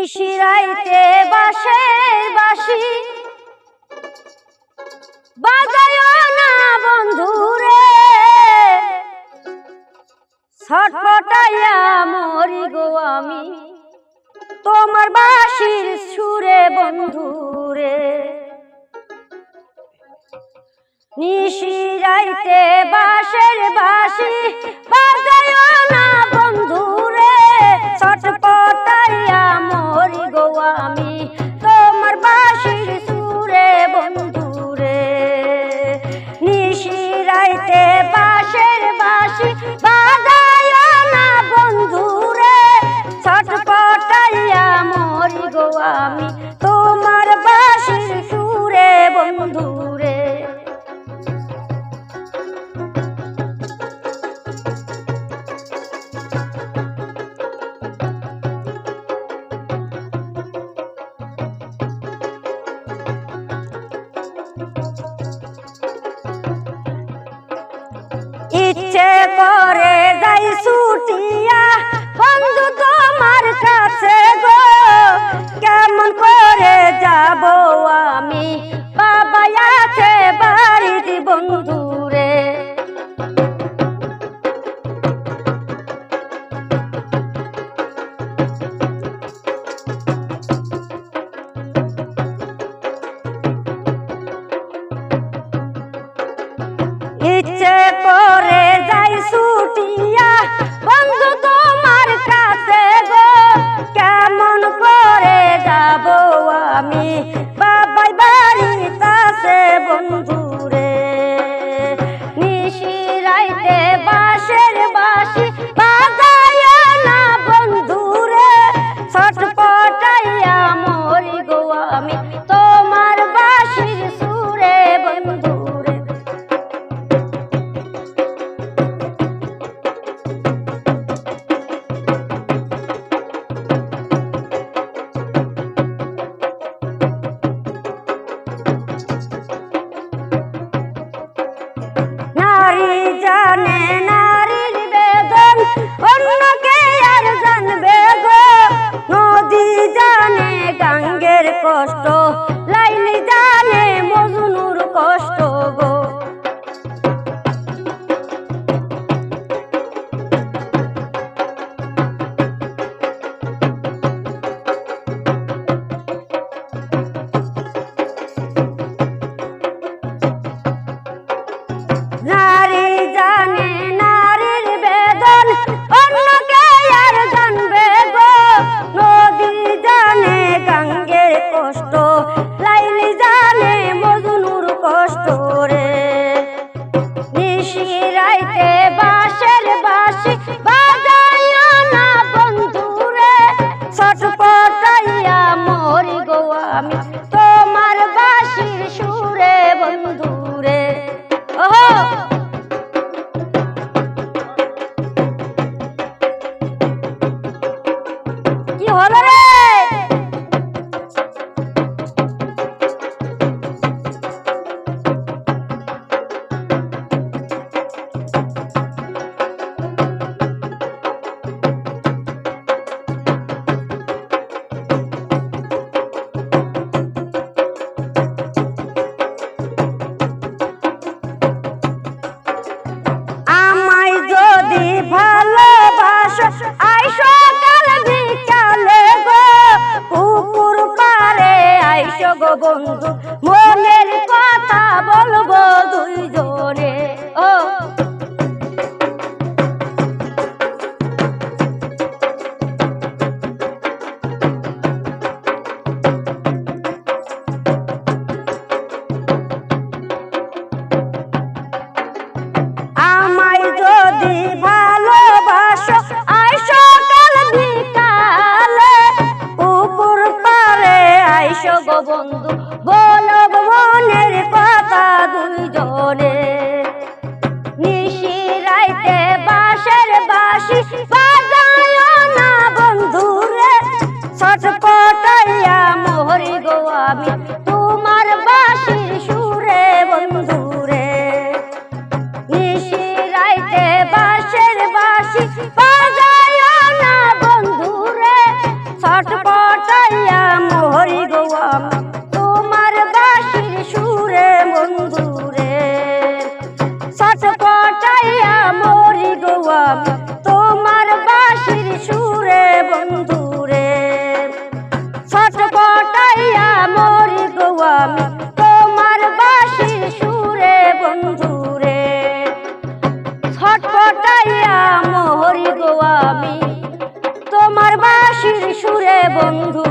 নিশিরাইতে বাসে বাসি। বাজায় না বন্ধুরে ছটপটাইয়া মরি গো আমি। তোমার বাসির সুরে বন্ধুরে নিশিরাইতে বাসের বাসি। বাজায় না বন্ধু Yeah. হলো বন্ধু বন্ধু বলো মনের কথা দুইজনে। মরি